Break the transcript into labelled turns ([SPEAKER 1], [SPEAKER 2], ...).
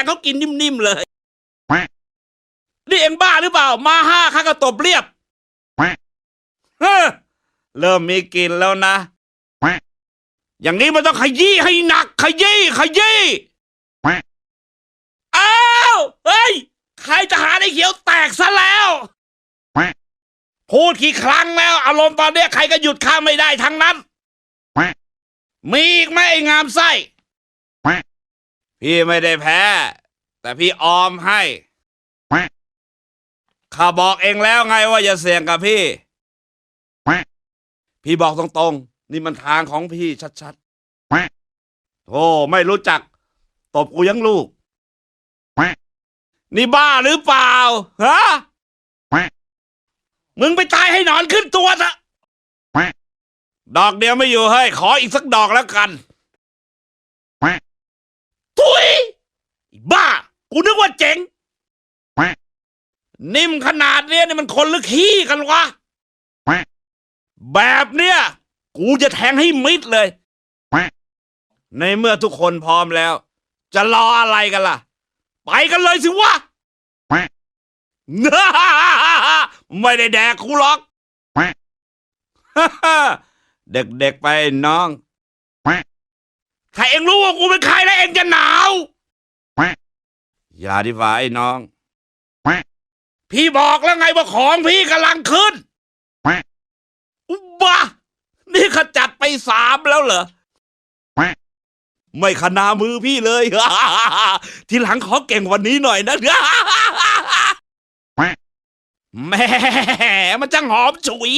[SPEAKER 1] งเขากินนิ่มๆเลย นี่เองบ้าหรือเปล่า มาห้าข้าก็ตบเรียบเฮ้อเริ่มมีกลิ่นแล้วนะ อย่างนี้มันต้องขยี้ให้หนัก ขยี้ขยี้อ้าวเฮ้ย ใครจะหาไอ้เขียวแตกซะแล้ว พูดกี่ครั้งแล้ว อารมณ์ตอนเนี้ยใครก็หยุดข้าไม่ได้ทั้งนั้น มีอีกไหมไอ้งามไส้ พี่ไม่ได้แพ้ แต่พี่ออมให้ข้าบอกเองแล้วไงว่าอย่าเสี่ยงกับพี่ พี่บอกตรงๆ นี่มันทางของพี่ชัดๆโอ้ไม่รู้จัก ตบกูยังลูก นี่บ้าหรือเปล่า ฮะ มึงไปตายให้หนอนขึ้นตัวเถอะดอกเดียวไม่อยู่เฮ้ย ขออีกสักดอกแล้วกันทุยไอ้บ้า กูนึกว่าเจ๋ง นิ่มขนาดเนี้ยนี่มันคนหรือขี้กันวะ แบบเนี้ย กูจะแทงให้มิดเลย ในเมื่อทุกคนพร้อมแล้ว จะรออะไรกันล่ะ ไปกันเลยสิวะ ไม่ได้แดกกูหรอกเด็กๆไปน้อง ถ้าเองรู้ว่ากูเป็นใครแล้วเองจะหนาว อย่าดีฝ่าไอ้น้อง พี่บอกแล้วไงว่าของพี่กำลังขึ้น อุบะนี่ขจัดไปสามแล้วเหรอ ไม่ขนามือพี่เลย ทีหลังขอเก่งกวันนี้หน่อยนะแหม่มันจังหอมฉุย